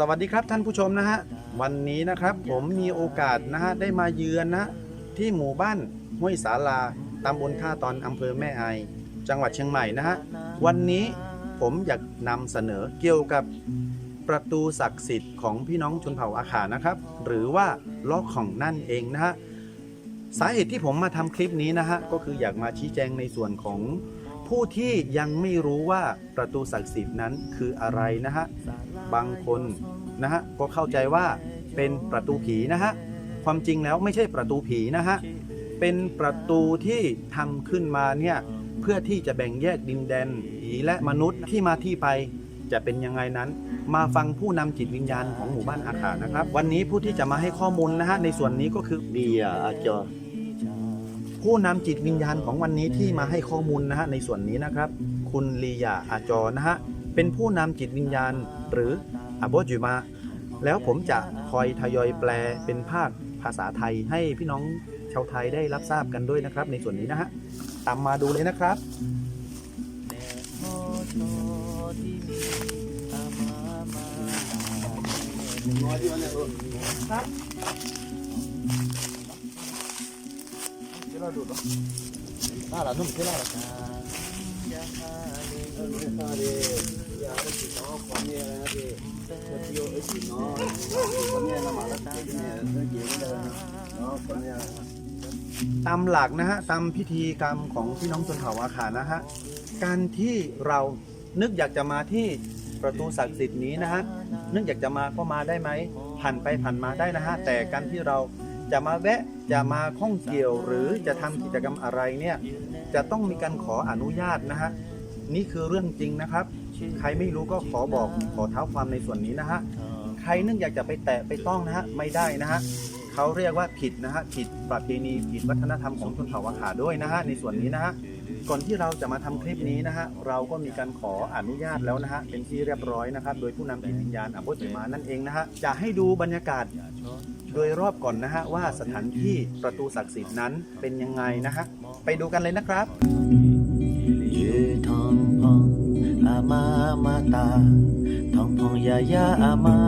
สวัสดีครับท่านผู้ชมนะฮะวันนี้นะครับผมมีโอกาสนะฮะได้มาเยือนนะที่หมู่บ้านห้วยสาลาตำบลท่าตอนอำเภอแม่อายจังหวัดเชียงใหม่นะฮะวันนี้ผมอยากนำเสนอเกี่ยวกับประตูศักดิ์สิทธิ์ของพี่น้องชนเผ่าอาขานะครับ หรือว่าล็อกของนั่นเองนะฮะสาเหตุที่ผมมาทำคลิปนี้นะฮะก็คืออยากมาชี้แจงในส่วนของผู้ที่ยังไม่รู้ว่าประตูศักดิ์สิทธิ์นั้นคืออะไรนะฮะ บางคน นะฮะก็เข้าใจว่าเป็นประตูผีนะฮะความจริงแล้วไม่ใช่ประตูผีนะฮะเป็นประตูที่ทำขึ้นมาเนี่ยเพื่อที่จะแบ่งแยกดินแดนผีและมนุษย์ที่มาที่ไปจะเป็นยังไงนั้น มาฟังผู้นำจิตวิญญาณของหมู่บ้านอาขานะครับ วันนี้ผู้ที่จะมาให้ข้อมูลนะฮะในส่วนนี้ก็คือดีอะอาจารย์ผู้นำจิตวิญญาณของวันนี้ที่มาให้ข้อมูลนะฮะในส่วนนี้นะครับ คุณลียาอาจอนะฮะเป็นผู้นำจิตวิญญาณ หรือ อาโบจุมา แล้วผมจะคอยทยอยแปลเป็นภาคภาษาไทยให้พี่น้องชาวไทยได้รับทราบกันด้วยนะครับ ในส่วนนี้นะฮะตามมาดูเลยนะครับน่าละนุ่มที่น่าละเตามหลักนะฮะตามพิธีกรรมของพี่น้องชนเผ่าอาขานะฮะการที่เรานึกอยากจะมาที่ประตูศักดิ์สิทธิ์นี้นะฮะนึกอยากจะมาก็มาได้ไหมผ่านไปผ่านมาได้นะฮะแต่การที่เราจะมาแวะจะมาข้องเกี่ยวหรือจะทำกิจกรรมอะไรเนี่ยจะต้องมีการขออนุญาตนะฮะนี่คือเรื่องจริงนะครับ ใครไม่รู้ก็ขอบอกขอเท้าความในส่วนนี้นะฮะใครนึกอยากจะไปแตะไปต้องนะฮะไม่ได้นะฮะเขาเรียกว่าผิดนะฮะผิดประเพณีผิดวัฒนธรรมของชนเผ่าอาขาด้วยนะฮะในส่วนนี้นะฮะก่อนที่เราจะมาทำคลิปนี้นะฮะเราก็มีการขออนุญาตแล้วนะฮะเป็นที่เรียบร้อยนะครับ โดยผู้นำจิตวิญญาณอโบจิมานั่นเองนะฮะจะให้ดูบรรยากาศโดยรอบก่อนนะฮะว่าสถานที่ประตูศักดิ์สิทธิ์นั้นเป็นยังไงนะฮะไปดูกันเลยนะครับามามาตาทองพองยายาอามา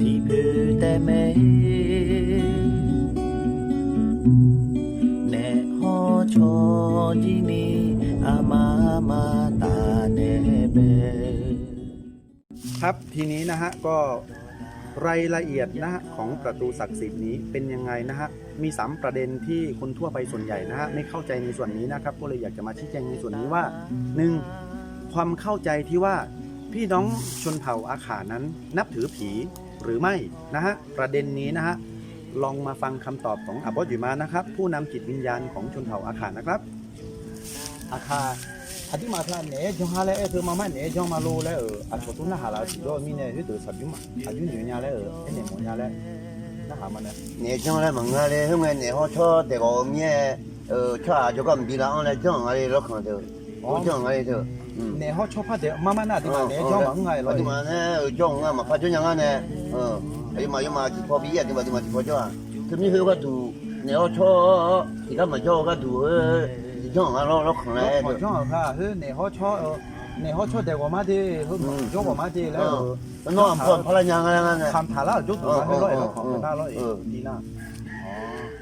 ที่พือแต่เมแน่ฮอชอจีนีอามามาตาเนเบครับทีนี้นะฮะก็รายละเอียดนะฮะของประตูศักดิ์สิทธิ์นี้เป็นยังไงนะฮะ มี 3 ประเด็นที่คนทั่วไปส่วนใหญ่นะฮะไม่เข้าใจในส่วนนี้นะครับ ก็เลยอยากจะมาชี้แจงในส่วนนี้ว่า 1. ความเข้าใจที่ว่าพี่น้องชนเผ่าอาขานั้น นับถือผีหรือไม่นะฮะประเด็นนี้นะฮะลองมาฟังคำตอบของอับบอสยู่มานะครับ ผู้นำจิตวิญญาณของชนเผ่าอาขานะครับ อาคาอาทิมาทลานเนจงฮาเลเอเธอมาไมันเนจงมาโลแลเอออัตตุนละฮาลาสิโดมีเนยที่ตัวสัตยุมาอายุหนึ่งยาเลเออเอเนมยาแล้ว 那蛤蟆呢？你将来问下嘞，后面你好炒这个面，呃，炒啊就讲比啦，俺来讲俺嘞老看头，我讲俺嘞头。你好炒怕的，慢慢那地方你讲问下咯。地方呢，讲啊嘛，怕就人家呢，嗯，哎呀嘛呀嘛，泡皮呀，地方地方地方叫啊，他们有个土，你好炒，其他嘛叫个土，讲俺老老看嘞。讲啊，他，你好炒。你好吃的我妈的，好叫我妈的来。那侬俺婆婆来娘啊娘啊。看他了，就做那个老爷，看他老爷，你那。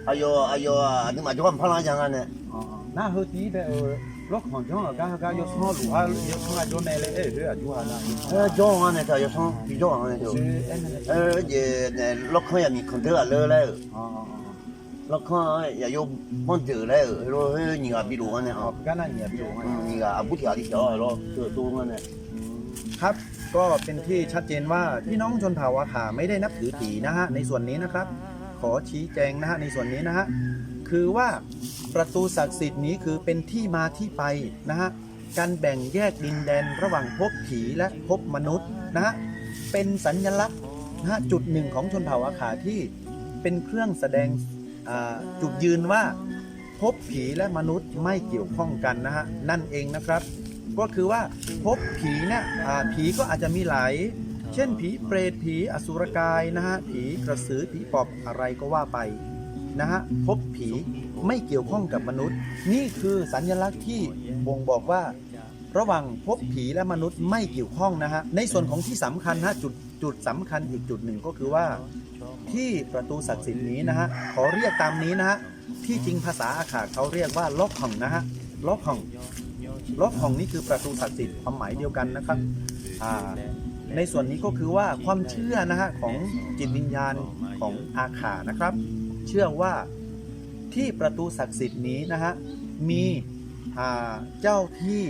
哎呦哎呦啊，你妈就俺婆来娘啊呢。哦，那好低的哦。老看江啊，刚刚要上路啊，要上啊，就买了二十啊，就啊那。哎，江啊那条要上，比江啊那条。呃，也那老看也没看到啊，老来。哦哦。 แล้วก็อย่ายมมันเจอแล้วเ有往走来，迄落迄人家比如安尼啊，ก็นั่นเนี่ยพี่ดูมัวเจอตัวมั，นเนี่ย。ครับ ก็เป็นที่ชัดเจนว่าพี่น้องชนเผ่าอาขาไม่ได้นับถือผีนะฮะในส่วนนี้นะครับ ขอชี้แจงนะฮะในส่วนนี้นะฮะคือว่าประตูศักดิ์สิทธิ์นี้คือเป็นที่มาที่ไปนะฮะการแบ่งแยกดินแดนระหว่างภพผีและภพมนุษย์นะฮะเป็นสัญลักษณ์นะฮะจุดหนึ่งของชนเผ่าอาขาที่เป็นเครื่องแสดง จุดยืนว่าภพผีและมนุษย์ไม่เกี่ยวข้องกันนะฮะนั่นเองนะครับ ก็คือว่าภพผีเนี่ยผีก็อาจจะมีหลายเช่นผีเปรตผีอสุรกายนะฮะผีกระสือผีปอบอะไรก็ว่าไปนะฮะภพผีไม่เกี่ยวข้องกับมนุษย์ นี่คือสัญลักษณ์ที่บ่งบอกว่า ระหว่างพบผีและมนุษย์ไม่เกี่ยวข้องนะฮะในส่วนของที่สำคัญฮะจุดจุดสำคัญอีกจุดหนึ่งก็คือว่า ที่ประตูศักดิ์สิทธิ์นี้นะฮะขอเรียกตามนี้นะฮะที่จริงภาษาอาขาเขาเรียกว่าล็อกห่องนะฮะล็อกห่องล็อกห่องนี่คือประตูศักดิ์สิทธิ์ความหมายเดียวกันนะครับในส่วนนี้ก็คือว่าความเชื่อนะฮะของจิตวิญญาณของอาขานะครับ เชื่อว่าที่ประตูศักดิ์สิทธิ์นี้นะฮะมีเจ้าที่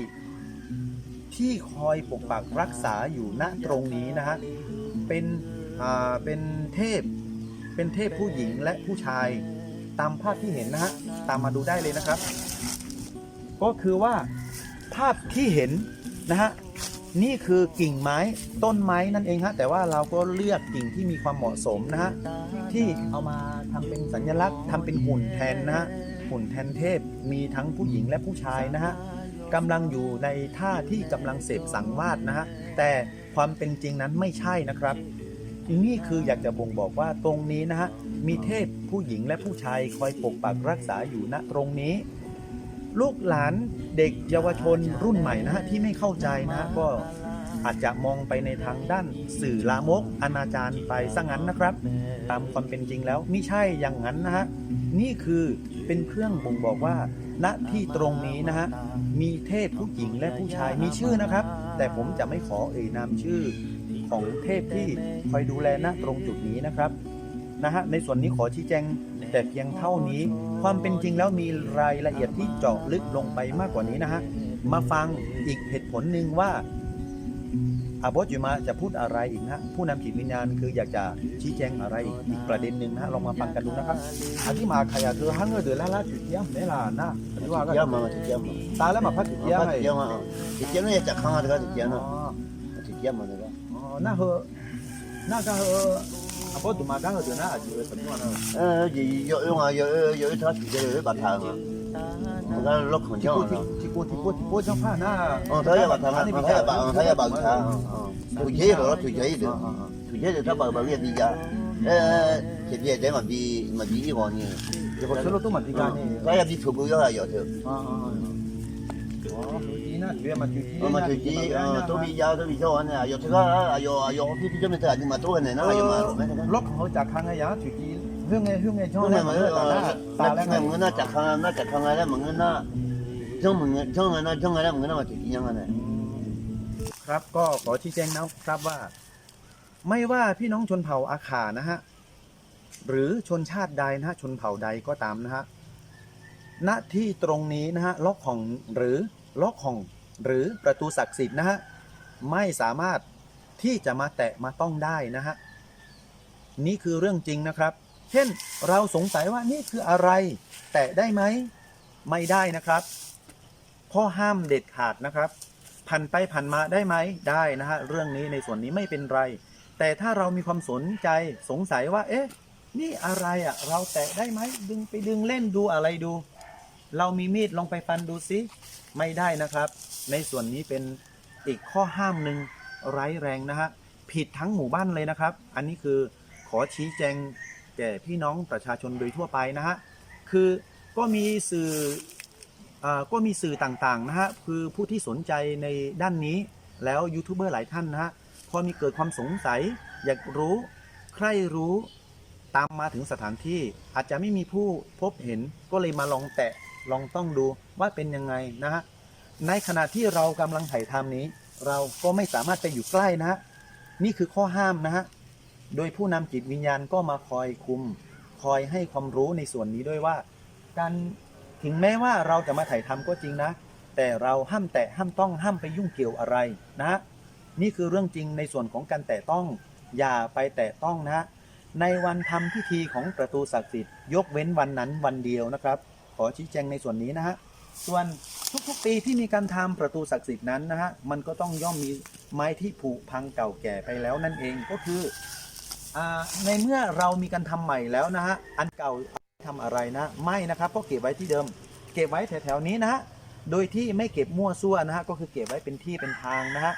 ที่คอยปกปักรักษาอยู่ณตรงนี้นะฮะเป็นเป็นเทพ เป็นเทพผู้หญิงและผู้ชาย ตามภาพที่เห็นนะฮะตามมาดูได้เลยนะครับ ก็คือว่าภาพที่เห็นนะฮะนี่คือกิ่งไม้ต้นไม้นั่นเองฮะแต่ว่าเราก็เลือกกิ่งที่มีความเหมาะสมนะฮะที่เอามาทำเป็นสัญลักษณ์ทำเป็นหุ่นแทนนะฮะหุ่นแทนเทพมีทั้งผู้หญิงและผู้ชายนะฮะกำลังอยู่ในท่าที่กำลังเสพสังวาสนะฮะแต่ความเป็นจริงนั้นไม่ใช่นะครับ นี่คืออยากจะบ่งบอกว่าตรงนี้นะฮะมีเทพผู้หญิงและผู้ชายคอยปกปักรักษาอยู่ณตรงนี้ ลูกหลานเด็กเยาวชนรุ่นใหม่นะฮะที่ไม่เข้าใจนะฮะก็อาจจะมองไปในทางด้านสื่อลามกอนาจารไปซะงั้นนะครับ ตามความเป็นจริงแล้วไม่ใช่อย่างนั้นนะฮะนี่คือเป็นเครื่องบ่งบอกว่าณที่ตรงนี้นะฮะมีเทพผู้หญิงและผู้ชายมีชื่อนะครับ แต่ผมจะไม่ขอเอ่ยนามชื่อ ของเทพที่คอยดูแลณตรงจุดนี้นะครับนะฮะในส่วนนี้ขอชี้แจงแต่เพียงเท่านี้ ความเป็นจริงแล้วมีรายละเอียดที่เจาะลึกลงไปมากกว่านี้นะฮะมาฟังอีกเหตุผลหนึ่งว่าอาบอสจุมาจะพูดอะไรอีกนะฮะผู้นำจิตวิญญาณคืออยากจะชี้แจงอะไรอีกอีกประเด็นหนึ่งนะฮะลองมาฟังกันดูนะครับอาที่มาขยะคือฮังเงอเดือดละละจุดเยี่ยมเนี่ยล่ะนะหรือว่าก็เจียมมาเจียมมาตายแล้วมาพัดจุดเยี่ยมพัดให้เจียมมาเจียมเนี่ยจะข้างอะไรก็เจียมอ๋นะอเจียมมาเลย 那和那个和阿婆杜马干和就那阿舅什么呢？呃，有有有啊，有有有一条腿的有把他嘛，我看落空调了。提过提过提过想怕那。哦，他也把他那，他也把他也把他，腿也把他腿也的，腿也的他把把练比家，呃，这边在嘛比嘛比一帮呢。这个走路都嘛比家呢。他也比徒步要还要的。啊啊啊。Matuji, tôi bị giao tôi bị cho anh à, giờ thứ đó à, giờ giờ phía phía mình thấy nhưng mà tôi này nó giờ mà rồi mấy cái lốc họ chặt hàng cái giá chủ chi hương nghe hương nghe cho nên mà ta là người người nó chặt hàng nó chặt hàng là mình nó trong mình trong người nó trong người nó mình nó mà chủ chi nhau này ครับก็ขอชี้แจงนะครับว่า ไม่ว่าพี่น้องชนเผ่าอาขานะฮะหรือชนชาติใดนะฮะชนเผ่าใดก็ตามนะฮะ ณที่ตรงนี้นะฮะล็อกของหรือล็อกของหรือประตูศักดิ์สิทธิ์นะฮะไม่สามารถที่จะมาแตะมาต้องได้นะฮะนี่คือเรื่องจริงนะครับ เช่นเราสงสัยว่านี่คืออะไร แตะได้ไหมไม่ได้นะครับข้อห้ามเด็ดขาดนะครับผ่านไปผ่านมาได้ไหมได้นะฮะเรื่องนี้ในส่วนนี้ไม่เป็นไร แต่ถ้าเรามีความสนใจสงสัยว่า เอ๊ะ นี่อะไรอะ เราแตะได้ไหมดึงไปดึงเล่นดูอะไรดู เรามีมีดลองไปฟันดูซิไม่ได้นะครับ ในส่วนนี้เป็นอีกข้อห้ามหนึ่งร้ายแรงนะฮะผิดทั้งหมู่บ้านเลยนะครับ อันนี้คือขอชี้แจงแก่พี่น้องประชาชนโดยทั่วไปนะฮะคือก็มีสื่ออก็มีสื่อต่างๆนะฮะคือผู้ที่สนใจในด้านนี้แล้วยูทูบเบอร์หลายท่านนะฮะพอมีเกิดความสงสัย อยากรู้ใครรู้ตามมาถึงสถานที่อาจจะไม่มีผู้พบเห็นก็เลยมาลองแตะ ลองต้องดูว่าเป็นยังไงนะฮะในขณะที่เรากำลังถ่ายทำนี้ เราก็ไม่สามารถไปอยู่ใกล้นะฮะนี่คือข้อห้ามนะฮะโดยผู้นำจิตวิญญาณก็มาคอยคุม คอยให้ความรู้ในส่วนนี้ด้วยว่า การถึงแม้ว่าเราจะมาถ่ายทำก็จริงนะ แต่เราห้ามแตะห้ามต้องห้ามไปยุ่งเกี่ยวอะไรนะ นี่คือเรื่องจริงในส่วนของการแตะต้อง อย่าไปแตะต้องนะ ในวันทำพิธีของประตูศักดิ์สิทธิ์ยกเว้นวันนั้นวันเดียวนะครับ ขอชี้แจงในส่วนนี้นะฮะส่วนทุกๆปีที่มีการทำประตูศักดิ์สิทธิ์นั้นนะฮะมันก็ต้องย่อมมีไม้ที่ผุพังเก่าแก่ไปแล้วนั่นเองก็คืออในเมื่อเรามีการทำใหม่แล้วนะฮะอันเก่าทำอะไรนะไม่นะครับก็เก็บไว้ที่เดิม เก็บไว้แถวๆนี้นะฮะโดยที่ไม่เก็บมั่วซั่วนะฮะก็คือเก็บไว้เป็นที่เป็นทางนะฮะ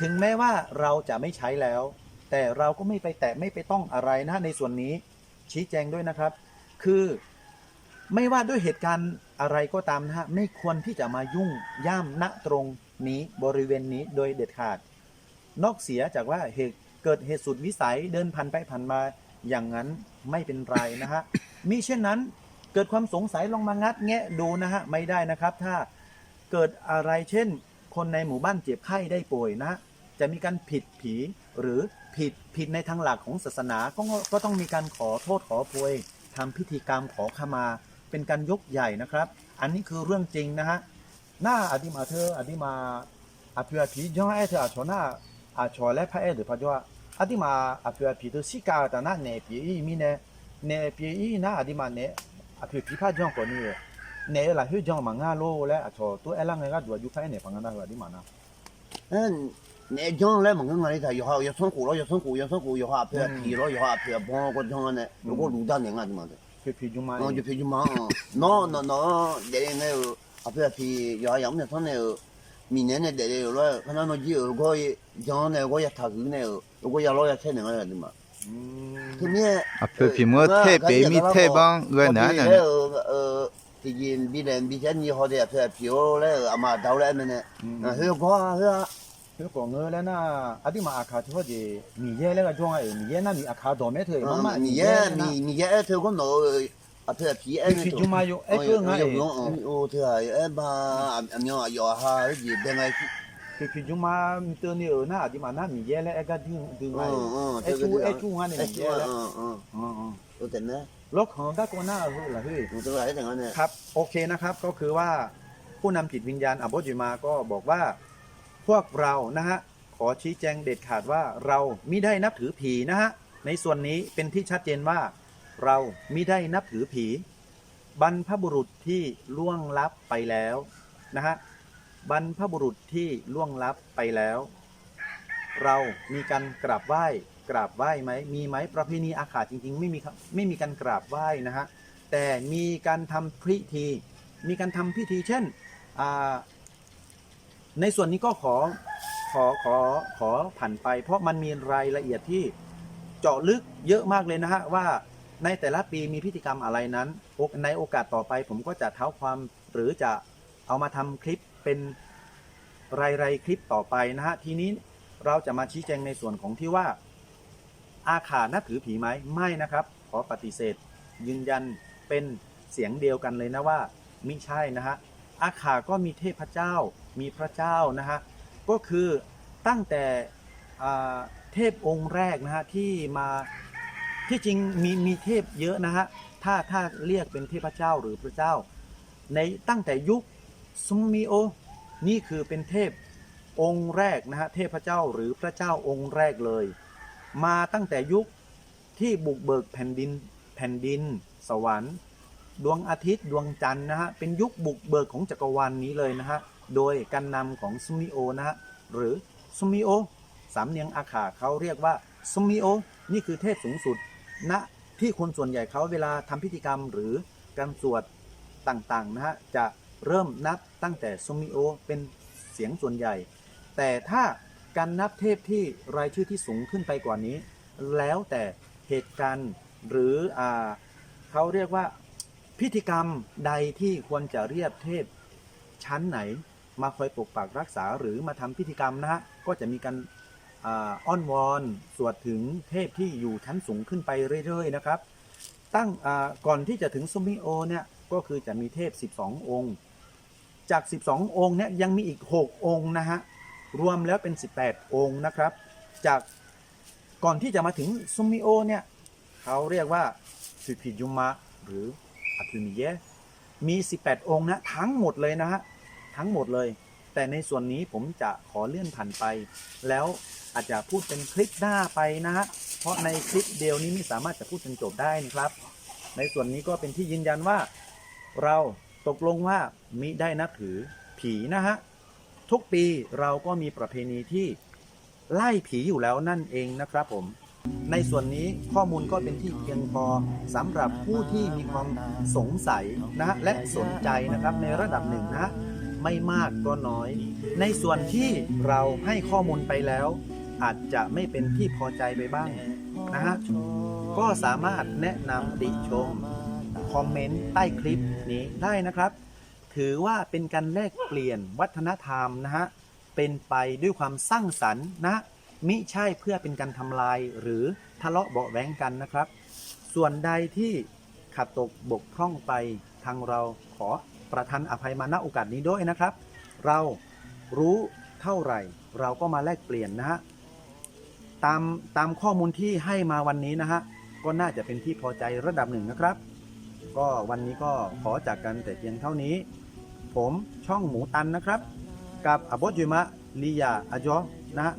ถึงแม้ว่าเราจะไม่ใช้แล้ว แต่เราก็ไม่ไปแตะไม่ไปต้องอะไรนะในส่วนนี้ชี้แจงด้วยนะครับ คือ ไม่ว่าด้วยเหตุการณ์อะไรก็ตามนะฮะไม่ควรที่จะมายุ่งย่ามณตรงนี้บริเวณนี้โดยเด็ดขาด นอกเสียจากว่าเหตุเกิดเหตุสุดวิสัยเดินผ่านไปผ่านมาอย่างนั้นไม่เป็นไรนะฮะมิเช่นนั้นเกิดความสงสัยลองมางัดแงะดูนะฮะไม่ได้นะครับ ถ้าเกิดอะไรเช่น คนในหมู่บ้านเจ็บไข้ได้ป่วยนะ จะมีการผิดผีหรือผิดผิดในทางหลักของศาสนาก็ก็ต้องมีการขอโทษขอโพยทำพิธีกรรมขอขมา เป็นการยกใหญ่นะครับ อันนี้คือเรื่องจริงนะฮะหน้าอดีมาเธออดีมาอภิวาพีย่องอเธออาชอหน้าอาชอและพระเอหรือพระจ้าอดีมาอภิวาพีตัวสิกาแต่หน้าเนเปียอีมีเนเนเปียอีหน้าอดีมาเนอภิวาพีพระจ้องก่านี้เนหลังหิ้วจ้องมังงาโลและอาชอตัวเอลังเงาดัวยุพระเอเนปังงาได้อดีมานะเออเนจ้องแล้วมันก็อะไรแต่ยาวยาส่งกูแล้วยาส่งกูยาส่งกูยาวเพื่อผีแล้วย่าวเพื่อบ้องก็จ้องเนี่ยแล้วก็รู้ด้านเนี่ยงานที่มันเนี่ Pipijuma. No, Pipijuma. No, no, no. Dere ne yo apya pi ya yam ne tane yo. Mi ne ne dere yo lo kana no ji yo go ye jan ne go ya ta gu ne yo. Go ya lo ya che ne ga ya ma. Kimi apya pi mo te be mi te bang ga na na. Ờ thì bi len bi chen ni ho de apya pi yo le ama dau le ne. Ha ho go ha ha. 그리고너네나아디마아카토디미예레가좋아해미예나미아카도메토마마미예미미예에토고노아페피에네토주마요에토가에오토아에바아뇽아요하르디뱅아피피주마미토니오나아디마나미예레에가디디가에투에투하네미예레어어어어됐네럭헌가고나후라히두드เ이땡하ยครับโอเคนะครับก็คือว่าผู้นำจิตวิญญาณอบบจิมาก็บอกว่า พวกเรานะฮะขอชี้แจงเด็ดขาดว่าเรามิได้นับถือผีนะฮะในส่วนนี้เป็นที่ชัดเจนว่า เรามิได้นับถือผี บรรพบุรุษที่ล่วงลับไปแล้วนะฮะบรรพบุรุษที่ล่วงลับไปแล้ว เรามีการกราบไหว้กราบไหว้ไหมมีไหมประเพณีอาขาจริง ๆ ไม่มีไม่มีการกราบไหว้นะฮะแต่มีการทำพิธี มีการทำพิธีเช่นอ่า ในส่วนนี้ก็ขอขอขอขอผ่านไป เพราะมันมีรายละเอียดที่เจาะลึกเยอะมากเลยนะฮะว่าในแต่ละปีมีพิธีกรรมอะไรนั้น ในโอกาสต่อไปผมก็จะเท้าความหรือจะเอามาทำคลิปเป็นรายรายๆคลิปต่อไปนะฮะทีนี้เราจะมาชี้แจงในส่วนของที่ว่า อาขานับถือผีไหมไม่นะครับ ขอปฏิเสธ ยืนยันเป็นเสียงเดียวกันเลยนะว่ามิใช่นะฮะ อาขาก็มีเทพเจ้า มีพระเจ้านะฮะ ก็คือตั้งแต่เทพองค์แรกนะฮะที่มาที่จริงมีมีเทพเยอะนะฮะ ถ้าถ้าเรียกเป็นเทพเจ้าหรือพระเจ้า ในตั้งแต่ยุคซุมมิโอ นี่คือเป็นเทพองค์แรกนะฮะเทพเจ้าหรือพระเจ้าองค์แรกเลย มาตั้งแต่ยุคที่บุกเบิกแผ่นดินแผ่นดิน สวรรค์ ดวงอาทิตย์ดวงจันทร์นะฮะเป็นยุคบุกเบิกของจักรวาลนนี้เลยนะฮะโดยการนำของซุมิโอนะฮะหรือซุมิโอสามเนียงอาขาเขาเรียกว่าซุมิโอนี่คือเทพสูงสุดณที่คนส่วนใหญ่เขาเวลาทำพิธีกรรมหรือการสวดต่างๆนะฮะจะเริ่มนับตั้งแต่ซุมิโอเป็นเสียงส่วนใหญ่ แต่ถ้าการนับเทพที่รายชื่อที่สูงขึ้นไปกว่านี้ แล้วแต่เหตุการณ์หรืออเขาเรียกว่า พิธีกรรมใดที่ควรจะเรียกเทพชั้นไหน มาคอยปกปักรักษาหรือมาทำพิธีกรรมนะฮะก็จะมีการอ้อนวอนสวดถึงเทพที่อยู่ชั้นสูงขึ้นไปเรื่อยๆนะครับ ตั้งก่อนที่จะถึงซุมิโอเนี่ยก็คือจะมีเทพ 12 องค์ จาก 12 องค์เนี่ยยังมีอีก 6 องค์นะฮะรวมแล้วเป็น 18 องค์นะครับ จากก่อนที่จะมาถึงซุมิโอเนี่ยเขาเรียกว่าสุพิยุมะหรือ อัตุมิเยมี 18 องค์นะทั้งหมดเลยนะฮะทั้งหมดเลย แต่ในส่วนนี้ผมจะขอเลื่อนผ่านไป แล้วอาจจะพูดเป็นคลิปหน้าไปนะฮะเพราะในคลิปเดียวนี้ไม่สามารถจะพูดจนจบได้นะครับ ในส่วนนี้ก็เป็นที่ยืนยันว่า เราตกลงว่ามิได้นับถือผีนะฮะทุกปีเราก็มีประเพณีที่ไล่ผีอยู่แล้วนั่นเองนะครับผม ในส่วนนี้ข้อมูลก็เป็นที่เพียงพอสำหรับผู้ที่มีความสงสัยนะฮะและสนใจนะครับในระดับหนึ่งนะฮะไม่มากก็น้อย ในส่วนที่เราให้ข้อมูลไปแล้ว อาจจะไม่เป็นที่พอใจไปบ้างนะฮะก็สามารถแนะนำติชม คอมเมนต์ใต้คลิปนี้ได้นะครับ ถือว่าเป็นการแลกเปลี่ยนวัฒนธรรมนะฮะเป็นไปด้วยความสร้างสรรค์นะ มิใช่เพื่อเป็นการทำลายหรือทะเลาะเบาแว้งกันนะครับ ส่วนใดที่ขัดตกบกพร่องไปทางเราขอประทานอภัยมาณโอกาสนี้ด้วยนะครับ เรารู้เท่าไหร่ เราก็มาแลกเปลี่ยนนะฮะตามตามข้อมูลที่ให้มาวันนี้นะฮะก็น่าจะเป็นที่พอใจระดับหนึ่งนะครับ ก็วันนี้ก็ขอจากกันแต่เพียงเท่านี้ ผมช่องหมูตันนะครับ กับอบจุมะลียาอจอนะฮะ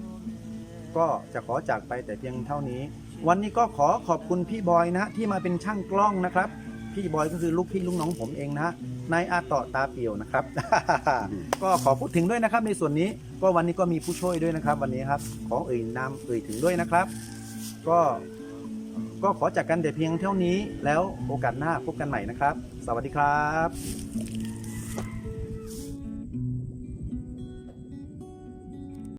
ก็จะขอจากไปแต่เพียงเท่านี้ วันนี้ก็ขอขอบคุณพี่บอยนะฮะที่มาเป็นช่างกล้องนะครับ พี่บอยก็คือลูกพี่ลูกน้องผมเองนะฮะนายอาต่อตาเปียวนะครับ ก็ขอพูดถึงด้วยนะครับในส่วนนี้ก็วันนี้ก็มีผู้ช่วยด้วยนะครับ วันนี้ครับ ขอเอ่ยนามเอ่ยถึงด้วยนะครับ ก็ก็ขอจากกันแต่เพียงเท่านี้ แล้วโอกาสหน้าพบกันใหม่นะครับ สวัสดีครับ